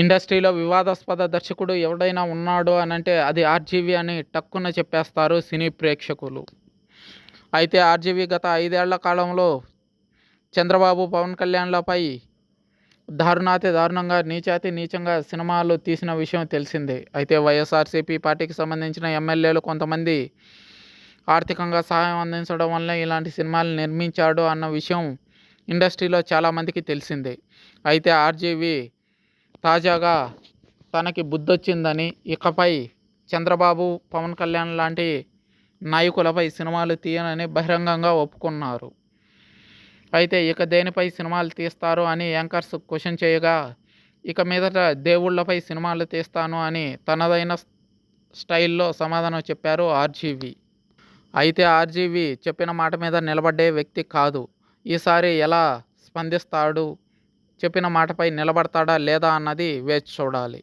ఇండస్ట్రీలో వివాదాస్పద దర్శకుడు ఎవడైనా ఉన్నాడు అని అంటే అది ఆర్జీవి అని టక్కున చెప్పేస్తారు సినీ ప్రేక్షకులు. అయితే ఆర్జీవి గత ఐదేళ్ళ కాలంలో చంద్రబాబు పవన్ కళ్యాణ్లపై దారుణాతి దారుణంగా నీచాతి నీచంగా సినిమాలు తీసిన విషయం తెలిసిందే. అయితే వైఎస్ఆర్సీపీ పార్టీకి సంబంధించిన ఎమ్మెల్యేలు కొంతమంది ఆర్థికంగా సహాయం అందించడం వల్ల ఇలాంటి సినిమాలు నిర్మించాడు అన్న విషయం ఇండస్ట్రీలో చాలామందికి తెలిసిందే. అయితే ఆర్జీవి తాజాగా తనకి బుద్ధొచ్చిందని ఇకపై చంద్రబాబు పవన్ కళ్యాణ్ లాంటి నాయకులపై సినిమాలు తీయనని బహిరంగంగా ఒప్పుకున్నారు. అయితే ఇక దేనిపై సినిమాలు తీస్తారు అని యాంకర్స్ క్వశ్చన్ చేయగా ఇక మీదట దేవుళ్ళపై సినిమాలు తీస్తాను అని తనదైన స్టైల్లో సమాధానం చెప్పారు ఆర్జీవి. అయితే ఆర్జీవి చెప్పిన మాట మీద నిలబడే వ్యక్తి కాదు. ఈసారి ఎలా స్పందిస్తాడు? చెప్పిన మాటపై నిలబడతాడా లేదా అన్నది వేచి చూడాలి.